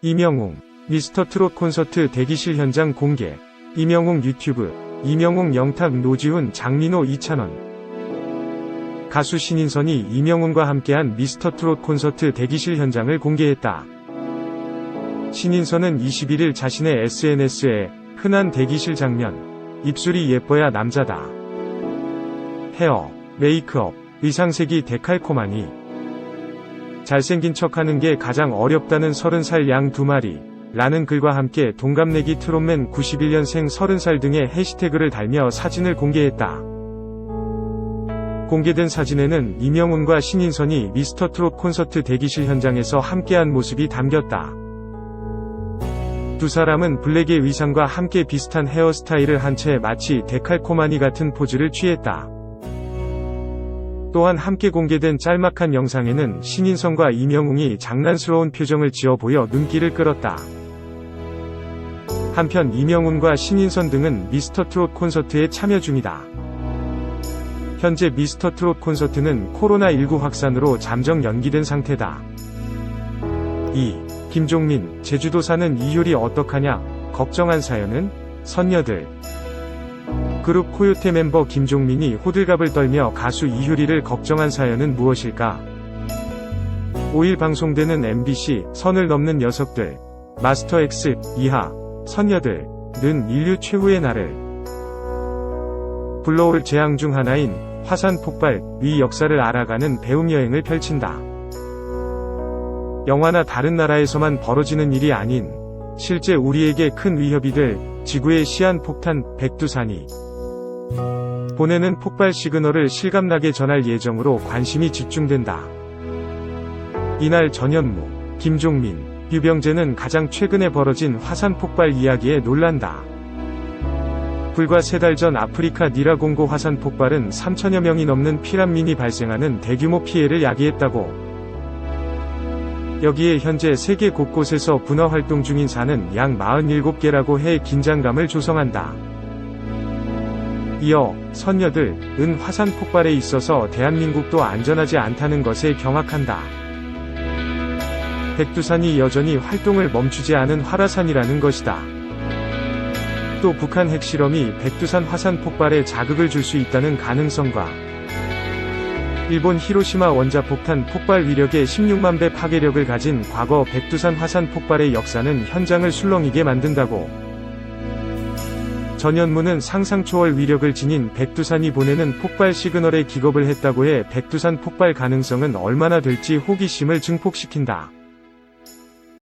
이명웅 미스터 트롯 콘서트 대기실 현장 공개 이명웅 유튜브 이명웅 영탁 노지훈 장민호 이찬원 가수 신인선이 이명웅과 함께한 미스터 트롯 콘서트 대기실 현장을 공개했다. 신인선은 21일 자신의 SNS에 흔한 대기실 장면, 입술이 예뻐야 남자다. 헤어, 메이크업, 의상색이 데칼코마니. 잘생긴 척하는 게 가장 어렵다는 30살 양 두 마리. 라는 글과 함께 동갑내기 트롯맨 91년생 30살 등의 해시태그를 달며 사진을 공개했다. 공개된 사진에는 이명훈과 신인선이 미스터 트롯 콘서트 대기실 현장에서 함께한 모습이 담겼다. 두 사람은 블랙의 의상과 함께 비슷한 헤어스타일을 한 채 마치 데칼코마니 같은 포즈를 취했다. 또한 함께 공개된 짤막한 영상에는 신인선과 이명웅이 장난스러운 표정을 지어 보여 눈길을 끌었다. 한편 이명훈과 신인선 등은 미스터 트롯 콘서트에 참여 중이다. 현재 미스터 트롯 콘서트는 코로나19 확산으로 잠정 연기된 상태다. 2. 김종민, 제주도 사는 이효리 어떡하냐, 걱정한 사연은? 선녀들. 그룹 코요테 멤버 김종민이 호들갑을 떨며 가수 이효리를 걱정한 사연은 무엇일까? 5일 방송되는 MBC 선을 넘는 녀석들, 마스터 X, 이하, 선녀들 는 인류 최후의 날을 불러올 재앙 중 하나인 화산 폭발 위 역사를 알아가는 배움 여행을 펼친다. 영화나 다른 나라에서만 벌어지는 일이 아닌 실제 우리에게 큰 위협이 될 지구의 시한 폭탄 백두산이 보내는 폭발 시그널을 실감나게 전할 예정으로 관심이 집중된다. 이날 전현무, 김종민, 유병재는 가장 최근에 벌어진 화산 폭발 이야기에 놀란다. 불과 세 달 전 아프리카 니라공고 화산 폭발은 3천여 명이 넘는 피난민이 발생하는 대규모 피해를 야기했다고. 여기에 현재 세계 곳곳에서 분화 활동 중인 산은 약 47개라고 해 긴장감을 조성한다. 이어 선녀들은 화산 폭발에 있어서 대한민국도 안전하지 않다는 것에 경악한다. 백두산이 여전히 활동을 멈추지 않은 활화산이라는 것이다. 또 북한 핵실험이 백두산 화산 폭발에 자극을 줄 수 있다는 가능성과 일본 히로시마 원자폭탄 폭발 위력의 16만 배 파괴력을 가진 과거 백두산 화산 폭발의 역사는 현장을 술렁이게 만든다고. 전현무는 상상 초월 위력을 지닌 백두산이 보내는 폭발 시그널에 기겁을 했다고 해 백두산 폭발 가능성은 얼마나 될지 호기심을 증폭시킨다.